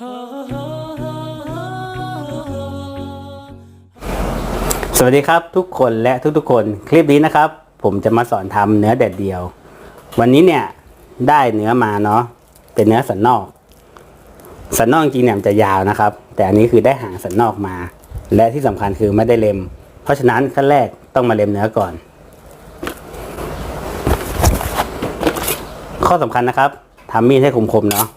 สวัสดีครับทุกคนและทุกๆคนคลิปนี้นะครับ ผมจะมาสอนทำเนื้อแดดเดียว วันนี้เนี่ยได้เนื้อมาเนาะเป็นเนื้อสันนอก สันนอกจริงๆเนี่ยมันจะยาวนะครับ แต่อันนี้คือได้หางสันนอกมา และที่สำคัญคือไม่ได้เล็ม เพราะฉะนั้นขั้นแรกต้องมาเล็มเนื้อก่อน ข้อสำคัญนะครับทำมีดให้คมๆเนาะ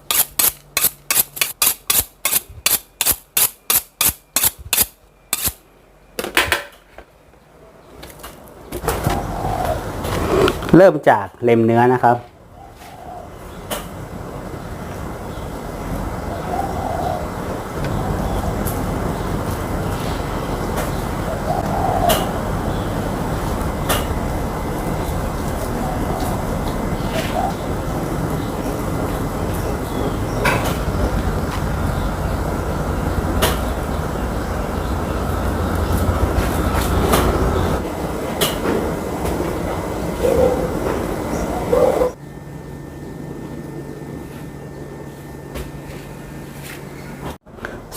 เริ่มจากเล็มเนื้อนะครับ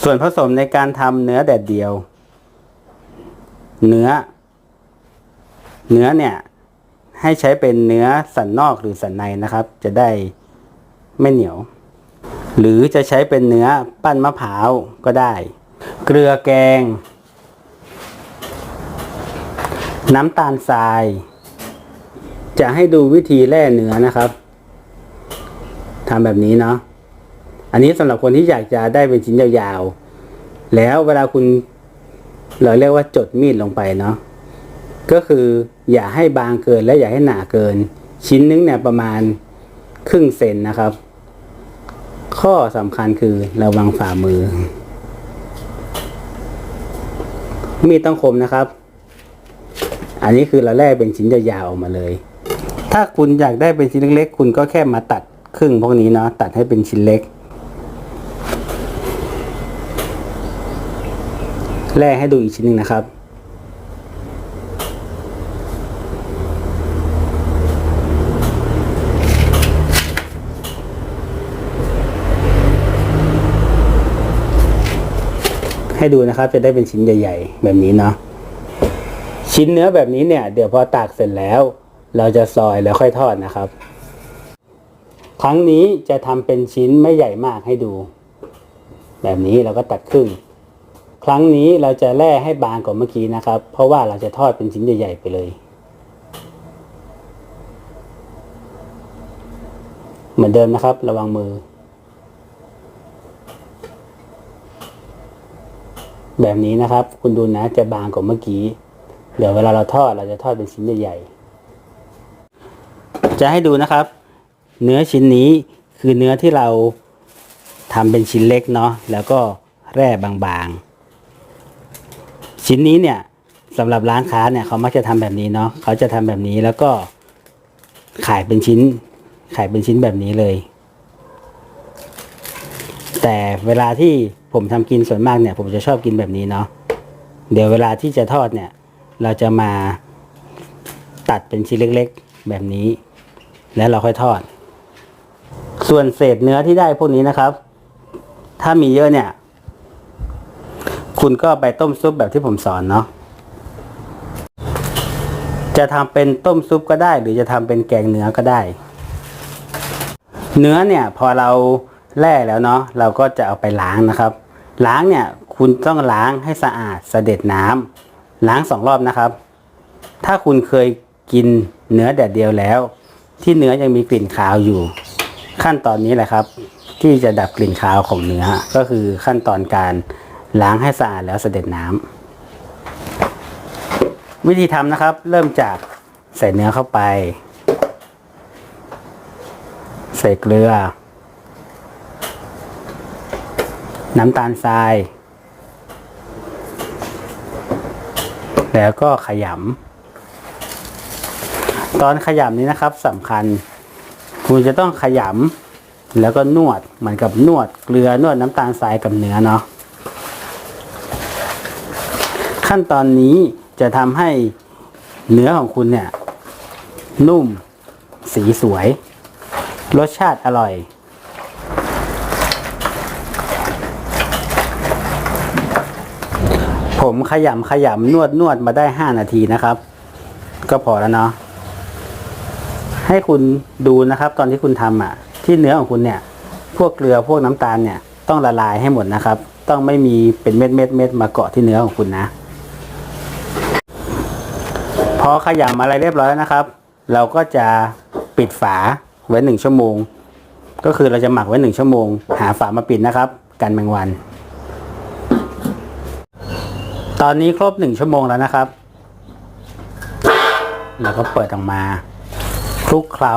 ส่วนผสมในการทำเนื้อแดดเดียว เนื้อ เนื้อเนี่ย ให้ใช้เป็นเนื้อสันนอกหรือสันในนะครับ จะได้ไม่เหนียว หรือจะใช้เป็นเนื้อปั้นมะพร้าวก็ได้ เกลือแกง น้ำตาลทราย จะให้ดูวิธีแล่เนื้อนะครับทำแบบนี้เนาะ อันนี้สำหรับคนที่อยากจะได้เป็นชิ้นยาวๆ แล้วเวลาคุณเราเรียกว่าจดมีดลงไปเนาะก็คืออย่าให้บางเกินและอย่าให้หนาเกิน ชิ้นนึงเนี่ยประมาณครึ่งเซนนะครับ ข้อสำคัญคือระวังฝ่ามือ มีดต้องคมนะครับ อันนี้คือเราแล่เป็นชิ้นยาวๆออกมาเลย ถ้าคุณอยากได้เป็นชิ้นเล็กๆ คุณก็แค่มาตัดครึ่งพวกนี้เนาะตัดให้เป็นชิ้นเล็ก แล่ให้ดูอีกชิ้นหนึ่งนะครับ ให้ดูนะครับจะได้เป็นชิ้นใหญ่ ๆ แบบนี้เนาะชิ้นเนื้อแบบนี้เนี่ย เดี๋ยวพอตากเสร็จแล้ว เราจะซอยแล้วค่อยทอดนะครับ ครั้งนี้จะทำเป็นชิ้นไม่ใหญ่มากให้ดู แบบนี้เราก็ตัดครึ่ง ครั้งนี้เราจะแล่ให้บางกว่าเมื่อกี้นะครับ เพราะว่าเราจะทอดเป็นชิ้นใหญ่ ๆ ไปเลย เหมือนเดิมนะครับ ระวังมือ แบบนี้นะครับ คุณดูนะจะบางกว่าเมื่อกี้ เดี๋ยวเวลาเราทอดเราจะทอดเป็นชิ้นใหญ่ๆ จะให้ดูนะครับ เนื้อชิ้นนี้คือเนื้อที่เราทำเป็นชิ้นเล็กเนาะแล้วก็แร่บางๆ ชิ้นนี้เนี่ยสำหรับร้านค้าเนี่ยเขามักจะทำแบบนี้เนาะเขาจะทำแบบนี้แล้วก็ขายเป็นชิ้น ขายเป็นชิ้นแบบนี้เลย แต่เวลาที่ผมทำกินส่วนมากเนี่ย ผมจะชอบกินแบบนี้เนาะเดี๋ยวเวลาที่จะทอดเนี่ย เราจะมาตัดเป็นชิ้นเล็ก ๆ แบบนี้ แล้วเราค่อยทอด ส่วนเศษเนื้อที่ได้พวกนี้นะครับ ถ้ามีเยอะเนี่ย คุณก็ไปต้มซุปแบบที่ผมสอนเนาะจะทำเป็นต้มซุปก็ได้ หรือจะทำเป็นแกงเนื้อก็ได้ เนื้อเนี่ยพอเราแล่แล้วเนาะเราก็จะเอาไปล้างนะครับ ล้างเนี่ยคุณต้องล้างให้สะอาดสะเด็จน้ำล้างสองรอบนะครับ ถ้าคุณเคยกินเนื้อแดดเดียวแล้ว ที่เนื้อยังมีกลิ่นคาวอยู่ ขั้นตอนนี้แหละครับ ที่จะดับกลิ่นคาวของเนื้อก็คือขั้นตอนการ ล้างให้สะอาดแล้วเสด็จน้ำวิธีทำนะครับ เริ่มจากใส่เนื้อเข้าไป ใส่เกลือ น้ำตาลทราย แล้วก็ขยำตอนขยำนี้นะครับสำคัญ คุณจะต้องขยำแล้วก็นวดเหมือนกับนวดเกลือนวดน้ำตาลทรายกับเนื้อเนาะ ขั้นตอนนี้จะทำให้เนื้อของคุณเนี่ย นุ่ม สีสวย รสชาติอร่อย ผมขยำขยำนวดนวดมาได้ห้านาทีนะครับ ก็พอแล้วเนาะให้คุณดูนะครับ ตอนที่คุณทำอะ่ะ ที่เนื้อของคุณเนี่ย พวกเกลือพวกน้ำตาลเนี่ย ต้องละลายให้หมดนะครับ ต้องไม่มีเป็นเม็ดเม็ดเม็ดมาเกาะที่เนื้อของคุณนะ อขยำอะไรเรียบร้อยแล้วนะครับ เราก็จะปิดฝาไว้หนึ่งชั่วโมง ก็คือเราจะหมักไว้หนึ่งชั่วโมง หาฝามาปิดนะครับ กันแมงวัน ตอนนี้ครบหนึ่งชั่วโมงแล้วนะครับเราก็เปิดออกมาคลุกเคล้า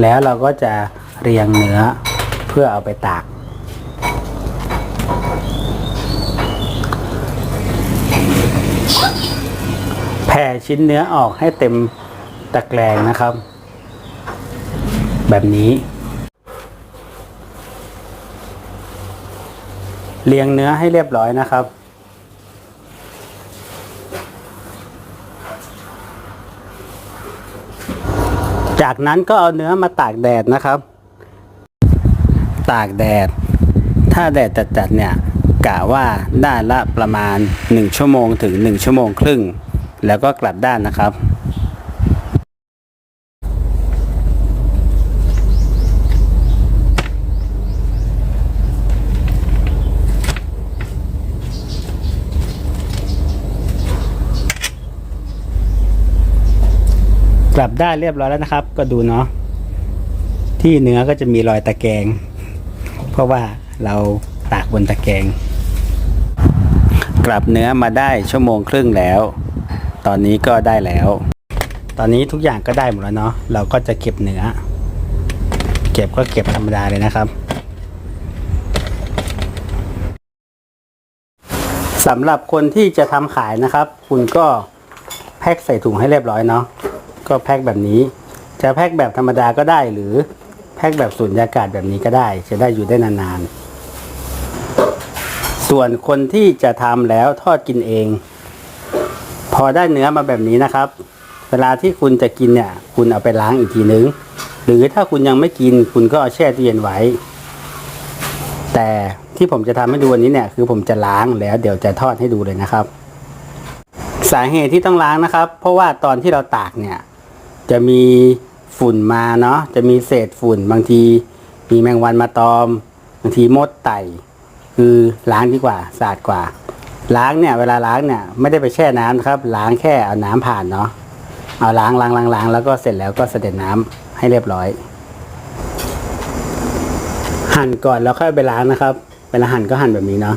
แล้วเราก็จะเรียงเนื้อเพื่อเอาไปตาก ชิ้นเนื้อออกให้เต็มตะแกรงนะครับ แบบนี้ เรียงเนื้อให้เรียบร้อยนะครับ จากนั้นก็เอาเนื้อมาตากแดดนะครับ ตากแดด ถ้าแดดจัดๆเนี่ยกะว่าด้านละประมาณ 1 ชั่วโมงถึง 1 ชั่วโมงครึ่ง แล้วก็กลับด้านนะครับ กลับได้านเรียบร้อยแล้วนะครับ ก็ดูเนาะที่เนื้อก็จะมีรอยตะแกรงเพราะว่าเราตากบนตะแกรงกลับเนื้อมาได้ชั่วโมงครึ่งแล้ว ตอนนี้ก็ได้แล้ว ตอนนี้ทุกอย่างก็ได้หมดแล้วเนาะ เราก็จะเก็บเนื้อ เก็บก็เก็บธรรมดาเลยนะครับสำหรับคนที่จะทำขายนะครับ คุณก็แพ็คใส่ถุงให้เรียบร้อยเนาะ ก็แพ็คแบบนี้ จะแพ็คแบบธรรมดาก็ได้หรือแพ็คแบบสูญญากาศแบบนี้ก็ได้ จะได้อยู่ได้นานๆ ส่วนคนที่จะทำแล้วทอดกินเอง พอได้เนื้อมาแบบนี้นะครับ เวลาที่คุณจะกินเนี่ย คุณเอาไปล้างอีกทีนึง หรือถ้าคุณยังไม่กิน คุณก็เอาแช่ตู้เย็นไว้ แต่ที่ผมจะทำให้ดูวันนี้เนี่ย คือผมจะล้างแล้วเดี๋ยวจะทอดให้ดูเลยนะครับ สาเหตุที่ต้องล้างนะครับ เพราะว่าตอนที่เราตากเนี่ย จะมีฝุ่นมาเนาะจะมีเศษฝุ่น บางที มีแมงวันมาตอม บางทีมดไต่ คือล้างดีกว่าสะอาดกว่า ล้างเนี่ยเวลาล้างเนี่ยไม่ได้ไปแช่น้ำนะครับ ล้างแค่เอาน้ำผ่านเนาะเอาล้างล้างล้างล้างแล้วก็เสร็จแล้วก็เสด็จน้ำให้เรียบร้อย หั่นก่อนแล้วค่อยไปล้างนะครับเวลาหั่นก็หั่นแบบนี้เนาะ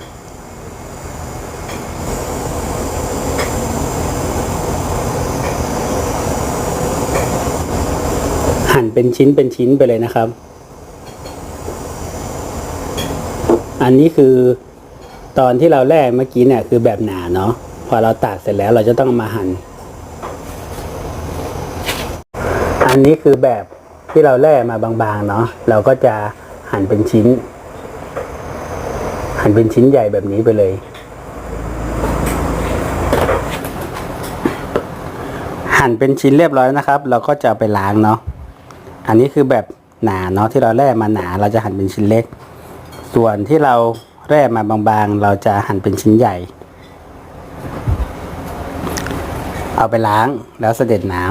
หั่นเป็นชิ้นเป็นชิ้นไปเลยนะครับ อันนี้คือ ตอนที่เราแล่เมื่อกี้เนี่ยคือแบบหนาเนาะพอเราตากเสร็จแล้วเราจะต้องมาหั่นอันนี้คือแบบที่เราแล่มาบางๆเนาะเราก็จะหั่นเป็นชิ้น หั่นเป็นชิ้นใหญ่แบบนี้ไปเลย หั่นเป็นชิ้นเรียบร้อยนะครับ เราก็จะไปล้างเนาะอันนี้คือแบบหนาเนาะที่เราแร่มาหนา เราจะหั่นเป็นชิ้นเล็ก ส่วนที่เรา แร่มาบางๆ เราจะหั่นเป็นชิ้นใหญ่ เอาไปล้างแล้วเสด็จน้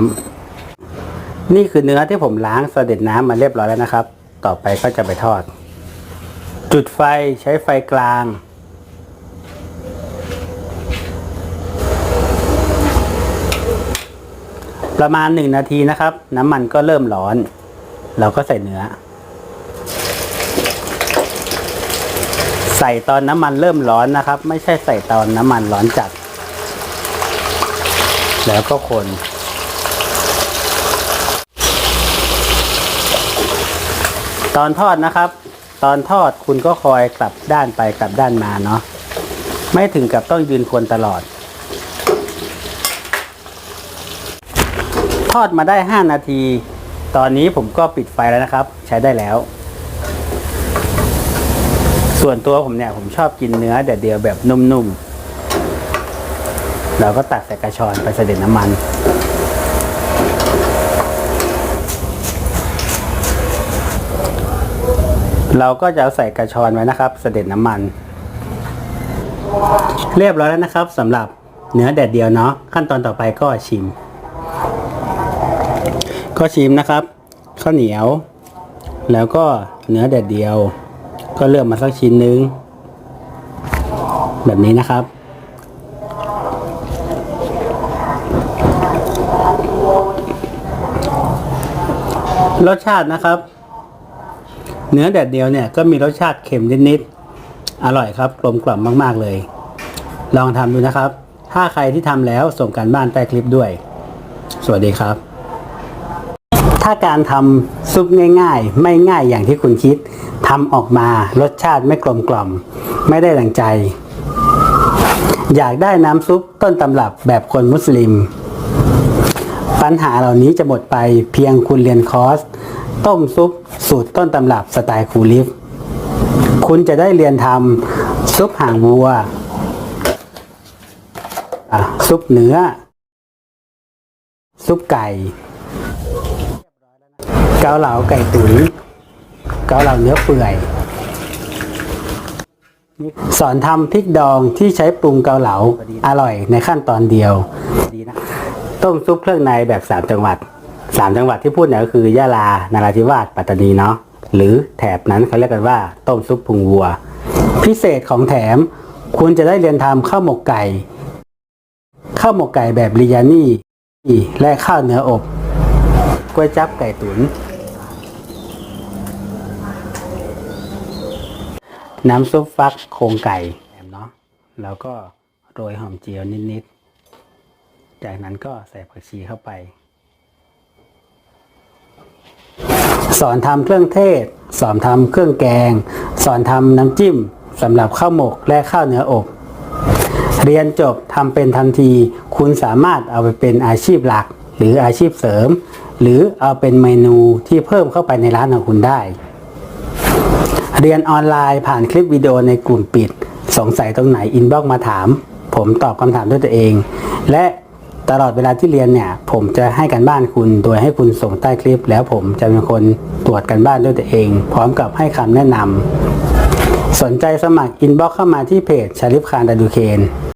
ำนี่คือเนื้อที่ผมล้างเสด็จน้ำมาเรียบร้อยแล้วนะครับ ต่อไปก็จะไปทอด จุดไฟใช้ไฟกลางประมาณหนึ่งนาทีนะครับ น้ำมันก็เริ่มร้อน เราก็ใส่เนื้อ ใส่ตอนน้ำมันเริ่มร้อนนะครับ ไม่ใช่ใส่ตอนน้ำมันร้อนจัด แล้วก็คนตอนทอดนะครับ ตอนทอดคุณก็คอยกลับด้านไปกลับด้านมาเนาะไม่ถึงกับต้องยืนคนตลอด ทอดมาได้ 5 นาที ตอนนี้ผมก็ปิดไฟแล้วนะครับ ใช้ได้แล้ว ส่วนตัวผมเนี่ยผมชอบกินเนื้อแดดเดียวแบบนุ่มๆ เราก็ตักใส่กระชอนไปเสด็จน้ำมันเราก็จะเอาใส่กระชอนไว้นะครับ เสด็จน้ำมัน เรียบร้อยแล้วนะครับสำหรับเนื้อแดดเดียวเนาะขั้นตอนต่อไปก็ชิม ก็ชิมนะครับ ข้าวเหนียว แล้วก็เนื้อแดดเดียว ก็เลือกมาสักชิ้นนึง แบบนี้นะครับ รสชาตินะครับ เนื้อแดดเดียวเนี่ยก็มีรสชาติเค็มนิดๆอร่อยครับกลมกล่อมมาก ๆ เลย ลองทำดูนะครับ ถ้าใครที่ทำแล้วส่งการบ้านใต้คลิปด้วย สวัสดีครับถ้าการทำซุปง่ายๆ ไม่ง่ายอย่างที่คุณคิด ทำออกมารสชาติไม่กลมกล่อม ไม่ได้ดังใจ อยากได้น้ำซุปต้นตำรับแบบคนมุสลิม ปัญหาเหล่านี้จะหมดไปเพียงคุณเรียนคอร์ส ต้มซุปสูตรต้นตำรับสไตล์คูลิฟ คุณจะได้เรียนทำซุปห่างวัว ซุปเนื้อ ซุปไก่ เกาเหลาไก่ตุ๋น กาเหลาเนื้อเปื่อย สอนทำพริกดองที่ใช้ปรุงเกาเหลาอร่อยในขั้นตอนเดียว ต้มซุปเครื่องในแบบสามจังหวัดสามจังหวัดที่พูดเนี่ยก็คือยะลานราธิวาส ปัตตานีเนาะ หรือแถบนั้นเขาเรียกกันว่า ต้มซุปพุงวัว พิเศษของแถม คุณจะได้เรียนทำข้าวหมกไก่ ข้าวหมกไก่แบบริยานี่ และข้าวเนื้ออบก๋วยจับไก่ตุน๋น น้ำซุปฟักโครงไก่เนาะแล้วก็โรยหอมเจียวนิดๆ จากนั้นก็ใส่ผักชีเข้าไป สอนทำเครื่องเทศ สอนทำเครื่องแกง สอนทำน้ำจิ้มสำหรับข้าวหมกและข้าวเนื้ออบ เรียนจบทำเป็นทันที คุณสามารถเอาไปเป็นอาชีพหลัก หรืออาชีพเสริม หรือเอาเป็นเมนูที่เพิ่มเข้าไปในร้านของคุณได้ เรียนออนไลน์ผ่านคลิปวิดีโอในกลุ่มปิด สงสัยตรงไหนอินบ็อกมาถาม ผมตอบคำถามด้วยตัวเอง และตลอดเวลาที่เรียนเนี่ย ผมจะให้การบ้านคุณโดยให้คุณส่งใต้คลิป แล้วผมจะเป็นคนตรวจการบ้านด้วยตัวเอง พร้อมกับให้คำแนะนำสนใจสมัครอินบ็อกเข้ามาที่เพจชาลิฟคานดาดูเคน